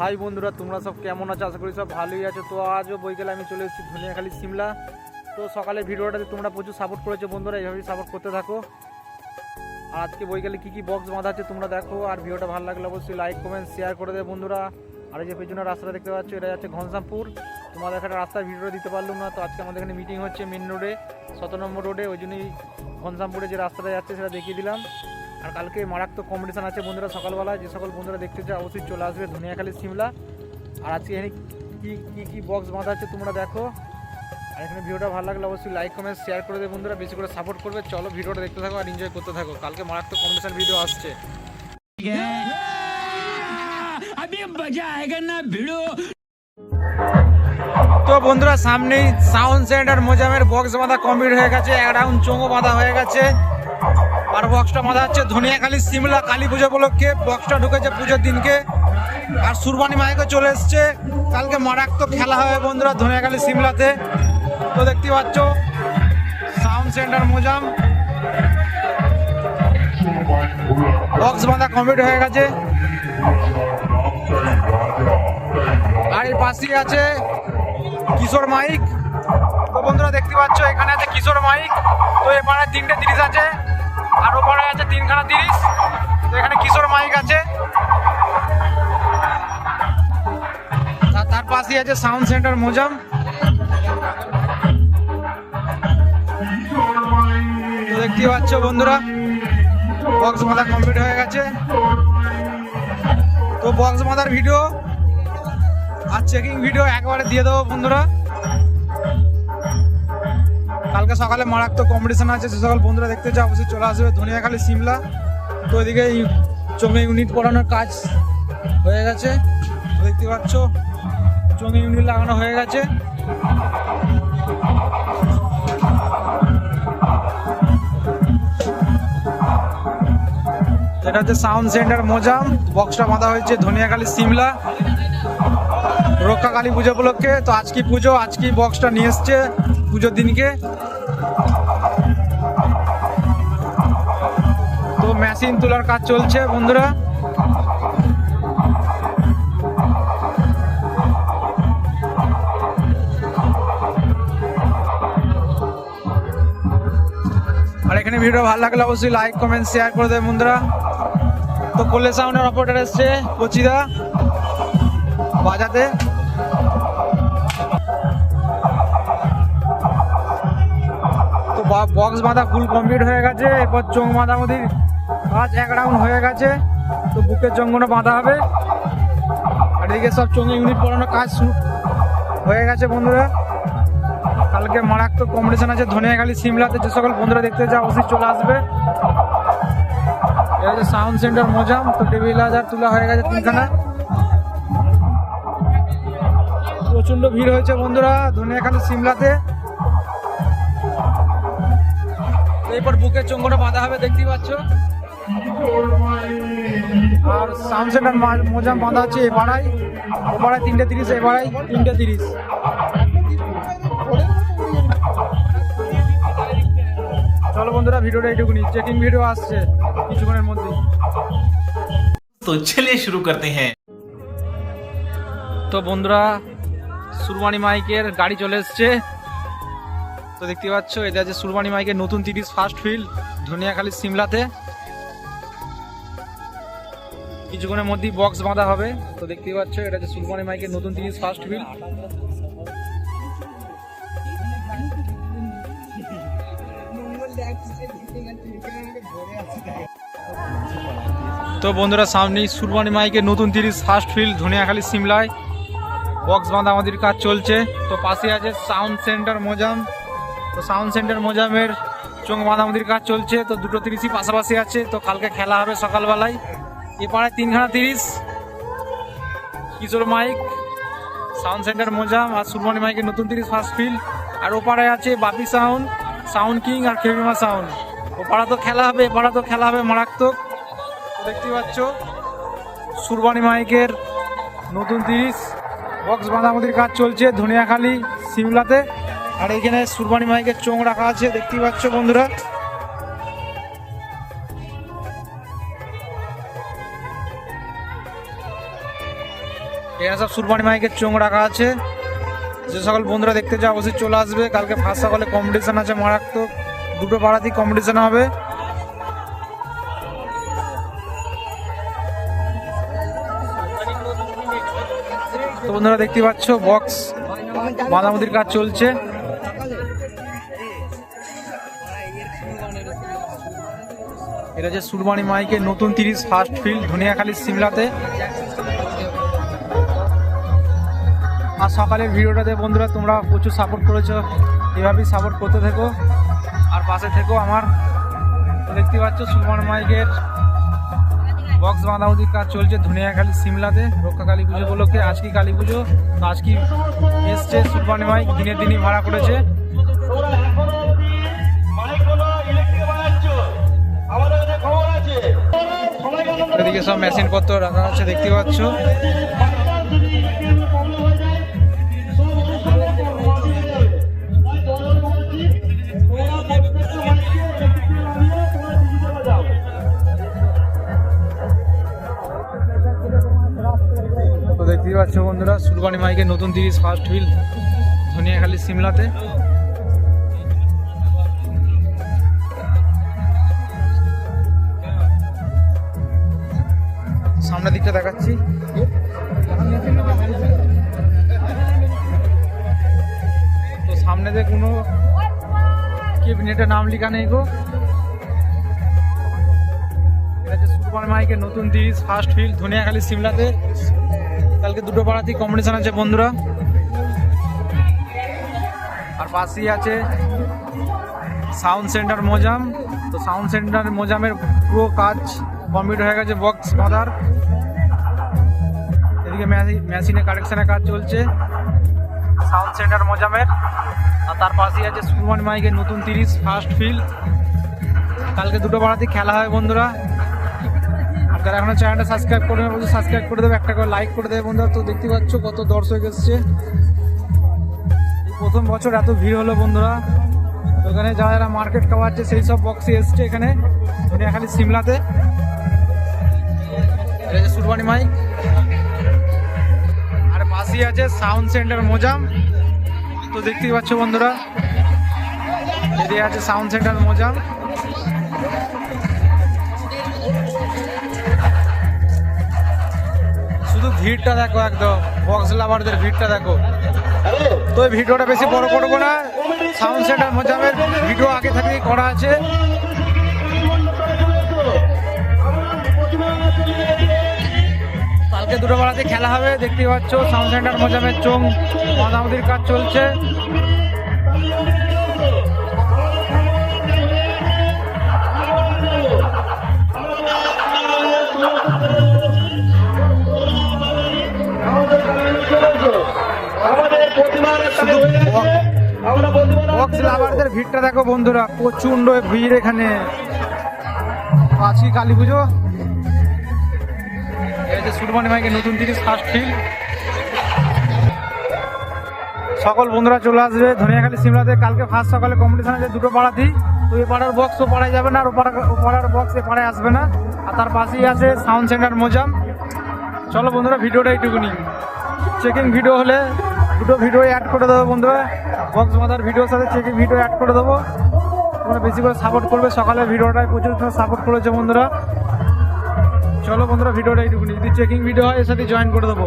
High বন্ধুরা, তোমরা সব কেমন আছো? আশা করি সব ভালোই আছো। তো আজও বইকালে আমি চলে এসেছি, ধনিয়াখালী সিমলা। তো সকালে ভিডিওটাতে তোমরা প্রচুর সাপোর্ট করেছ বন্ধুরা, এইভাবেই সাপোর্ট করতে থাকো। আর আজকে বইকালে কী কী বক্স বাঁধা আছে তোমরা দেখো, আর ভিডিওটা ভালো লাগলে অবশ্যই লাইক কমেন্ট শেয়ার করে দেবে বন্ধুরা। আর এই যে পেছনে রাস্তাটা দেখতে পাচ্ছ, এটা যাচ্ছে ঘনশ্যামপুর। তোমাদের এখানে রাস্তার ভিডিওটা দিতে পারলাম না, তো আজকে আমাদের এখানে মিটিং হচ্ছে মেন রোডে সতেরো নম্বর রোডে ওই জন্যই ঘনশ্যামপুরে যে রাস্তাটা যাচ্ছে, সেটা দেখিয়ে দিলাম। আর কালকে মারাত্মক কম্পিটিশান আছে বন্ধুরা সকালবেলা যে সকল বন্ধুরা দেখতে চাও অবশ্যই চলে আসবে ধনিয়াখালী সিমলা। আর আজকে এখানে কী কী কী বক্স বাঁধা আছে তোমরা দেখো। আর এখানে ভিডিওটা ভালো লাগলে অবশ্যই লাইক কমেন্ট শেয়ার করে দেবে বন্ধুরা। বেশি করে সাপোর্ট করবে। চলো ভিডিওটা দেখতে থাকো আর এনজয় করতে থাকো। কালকে মারাত্মক কম্পিটিশান ভিডিও আসছে। তো বন্ধুরা সামনেই সাউন্ড সেন্টার মোজামের বক্স বাঁধা কমপ্লিট হয়ে গেছে। অ্যারাউন্ড রাউন্ড চোঙো বাঁধা হয়ে গেছে। আর বক্সটা বাঁধা হচ্ছে, ধনিয়াখালী, সিমলা, কালী পুজো উপলক্ষে। বক্সটা ঢুকেছে পুজোর দিনকে। আর সুরবানি মাইকে চলে এসছে। কালকে মারাত্মক খেলা হবে বন্ধুরা ধনিয়াখালী, সিমলাতে। তো দেখতে পাচ্ছ, সাউন্ড সেন্টার মোজাম। বক্স বাঁধা কমপ্লিট হয়ে গেছে। আর এর পাশেই আছে কিশোর মাইক। তো বন্ধুরা দেখতে পাচ্ছ, এখানে আছে কিশোর মাইক। তো এপারে তিনটে জিনিস আছে। আর ওপারে আছে তিনখানা তিরিশ। এখানে কিশোর মাইক আছে। তার পাশেই আছে সাউন্ড সেন্টার মোজাম। দেখতে পাচ্ছ বন্ধুরা বক্স বাঁধা কমপ্লিট হয়ে গেছে। তো বক্স বাঁধার ভিডিও আর চেকিং ভিডিও একবারে দিয়ে দেবো বন্ধুরা। কালকে সকালে মারাত্মক কম্পিটিশন আছে সে সকল বন্ধুরা দেখতে চাও, অবশ্যই চলে আসবে। ধনিয়াখালী, সিমলা, তো এদিকে চোঙে ইউনিট পড়ানোর কাজ হয়ে গেছে। দেখতে পাচ্ছ, চোঙে ইউনিট লাগানো হয়ে গেছে। এটা হচ্ছে সাউন্ড সেন্টার মোজাম বক্সটা বাঁধা হয়েছে ধনিয়াখালী, সিমলা। রক্ষা কালী পুজো উপলক্ষে, তো আজকে পুজো, আজকে বক্সটা নিয়ে এসছে। পুজোর দিনকে। তো মেশিন তোলার কাজ চলছে বন্ধুরা। এখানে ভিডিও ভালো লাগলে অবশ্যই লাইক কমেন্ট শেয়ার করে দেবে বন্ধুরা। তো কোলে সাউন্ডের অপারেটার এসছে কচিদা বাজাতে। বক্স বাঁধা ফুল কমপ্লিট হয়ে গেছে। এরপর চোখ বাঁধামধির কাজ এক রাউন্ড হয়ে গেছে। তো বুকের চোঙগুলো বাঁধা হবে। আর এদিকে সব চোঙে ইউনিট পড়ানোর কাজ শুরু হয়ে গেছে বন্ধুরা। কালকে মারাত্মক কম্পিটিশন আছে। ধনিয়াখালী, সিমলাতে যে সকল বন্ধুরা দেখতে চায় অবশ্যই চলে আসবে। এটা হচ্ছে সাউন্ড সেন্টার মোজাম। তো টেবিল হাজার তোলা হয়ে গেছে তিনখানা। প্রচণ্ড ভিড় হয়েছে বন্ধুরা ধনিয়াখালী, সিমলাতে। এরপর বুকের চঙ্গটা বাঁধা হবে দেখতেই পাচ্ছ। আর সাউন্ড সেন্টার মোজা বাঁধা হচ্ছে এপাড়ায় এপাড়ায় তিনটে তিরিশ এপাড়ায় তিনটে তিরিশ। চলো বন্ধুরা ভিডিওটা এইটুকুনি। চেকিং ভিডিও আসছে কিছুক্ষণের মধ্যে তো চলে শুরু করতে হ্যাঁ। তো বন্ধুরা সুরবানি মাইকের গাড়ি চলে এসছে। তো দেখতে পাচ্ছ, এটা আছে সুরবানি মাইকের নতুন তিরিশ ফার্স্ট ফিল্ড ধনিয়াখালী সিমলাতে। কিছুক্ষণের মধ্যেই বক্স বাঁধা হবে। তো দেখতেই পাচ্ছ, এটা হচ্ছে সুরবানি মাইকের নতুন তিরিশ ফার্স্ট ফিল্ড তো বন্ধুরা, সামনেই সুরবানি মাইকের নতুন তিরিশ ফার্স্ট ফিল্ড ধনিয়াখালী সিমলায়। বক্স বাঁধা আমাদের কাজ চলছে। তো পাশে আছে সাউন্ড সেন্টার মোজাম। তো সাউন্ড সেন্টার মোজামের চোখ বাঁধা আমাদের কাজ চলছে, তো দুটো তিরিশই পাশাপাশি আছে, তো কালকে খেলা হবে সকালবেলায়। এ পাড়ায় তিনখানা তিরিশ। Kishore mike sound centre Mozam আর সুরবানি মাইকের নতুন তিরিশ ফার্স্ট ফিল্ড আর ওপাড়ায় আছে বাপি সাউন্ড সাউন্ড কিং আর খেমিমা সাউন্ড ওপাড়া তো খেলা হবে, এপাড়া তো খেলা হবে মারাত্মক। দেখতেই পাচ্ছ সুরবানি মাইকের নতুন তিরিশ। বক্স বাঁধামতির কাজ চলছে ধনিয়াখালী, সিমলাতে। আর এখানে সুরবানি মাইকের চোঙ রাখা আছে, দেখতেই পাচ্ছ বন্ধুরা। এখানে সব সুরবানি মাইকের চোখ রাখা আছে। যে সকল বন্ধুরা দেখতে চাও অবশ্যই চলে আসবে। কালকে ফার্স্ট সকালে কম্পিটিশন আছে মারাত্মক। দুটো পাড়াতেই কম্পিটিশন হবে। তো বন্ধুরা দেখতে পাচ্ছ বক্স বাঁধামুদির কাজ চলছে। এটা যে সুরবানি মাইকের নতুন তিরিশ ফার্স্ট ফিল্ড ধনিয়াখালী, সিমলাতে। আর সকালের ভিডিওটাতে বন্ধুরা তোমরা প্রচুর সাপোর্ট করেছ। এভাবেই সাপোর্ট করতে থেকো। আর পাশে থেকো আমার। দেখতে পাচ্ছ সুরবানি মাইকের বক্স বাঁধাবুদির কাজ চলছে ধনিয়াখালী, সিমলাতে। রক্ষা কালী পুজো উপলক্ষে আজকে কালী পুজো। আজকে এসছে সুরবানি মাইক, দিনের দিনই ভাড়া করেছে। এদিকে সব মেশিন পত্র রাখা আছে, দেখতে পাচ্ছ? দেখতেই পাচ্ছ বন্ধুরা, সুরবানি মাইকের নতুন তিরিশ ফার্স্ট হুইল ধনিয়াখালী সিমলাতে। সামনের দিকটা দেখাচ্ছি। তো সামনেতে কোনো ক্যাবিনেটের নাম লেখা নেই গো। সুপার মাইকের নতুন তিরিশ ফার্স্ট ফিল্ড ধনিয়াখালী সিমলাতে। কালকে দুটো পাড়াতেই কম্পিটিশন আছে বন্ধুরা। আর পাশেই আছে সাউন্ড সেন্টার মোজাম। তো সাউন্ড সেন্টার মোজামের পুরো কাজ কমপ্লিট হয়ে গেছে বক্স বাঁধার। এদিকে মেশিনে কালেকশনের কাজ চলছে। Sound centre মোজামের। আর তার পাশেই আছে সুমন মাইকের নতুন তিরিশ ফার্স্ট ফিল্ড কালকে দুটো পাড়াতেই খেলা হয় বন্ধুরা। আর যারা এখনও চ্যানেলটা সাবস্ক্রাইব করে নেবে সাবস্ক্রাইব করে দেবে, একটা করে লাইক করে দেবে বন্ধুরা। তো দেখতে পাচ্ছ কত দর্শক এসছে। প্রথম বছর এত ভিড় হলো বন্ধুরা। তো এখানে যারা যারা মার্কেট খাওয়াচ্ছে সেই সব বক্সে এসছে এখানে। খালি সিমলাতে। সুরবানি মাইক। পাশেই আছে, সাউন্ড সেন্টার মোজাম। তো দেখতেই পাচ্ছ বন্ধুরা, এদিকে আছে সাউন্ড সেন্টার মোজাম। শুধু ভিড়টা দেখো একদম বক্স লাভারদের ভিড়টা দেখো। তো ভিডিওটা বেশি বড় করব না, সাউন্ড সেন্টার মোজামের ভিডিও আগে থেকেই করা আছে। কালকে দুটো বেলাতে খেলা হবে, দেখতেই পাচ্ছ সাউন্ড সেন্টার মোজামের চোখ মাদামদির কাজ চলছে। লাভারদের ভিড়টা দেখো বন্ধুরা প্রচণ্ড ভিড় এখানে। আজকে কালী পুজো। যে সুরবানি মাইকে নতুন তিরিশ ফার্স্ট ফিল্ড সকল বন্ধুরা চলে আসবে ধনিয়াখালী সিমলাতে। কালকে ফার্স্ট সকালে কম্পিটিশন আছে দুটো পাড়াতেই। তো এই পাড়ার বক্স ও পাড়ায় যাবে না, আর ও পাড়ার বক্স এ পাড়ায় আসবে না। আর তার পাশেই আছে সাউন্ড সেন্টার মোজাম। চলো বন্ধুরা, ভিডিওটা এইটুকুনি। চেকিং ভিডিও হলে দুটো ভিডিও অ্যাড করে দেবো বন্ধুরা। বক্স মাদার ভিডিওর সাথে চেকিং ভিডিও অ্যাড করে দেবো। তোমরা বেশি করে সাপোর্ট করবে। সকালে ভিডিওটায় প্রচুর সাপোর্ট করেছে বন্ধুরা। চলো বন্ধুরা ভিডিওটা একটু যদি চেকিং ভিডিও হয় এর সাথে জয়েন করে দেবো।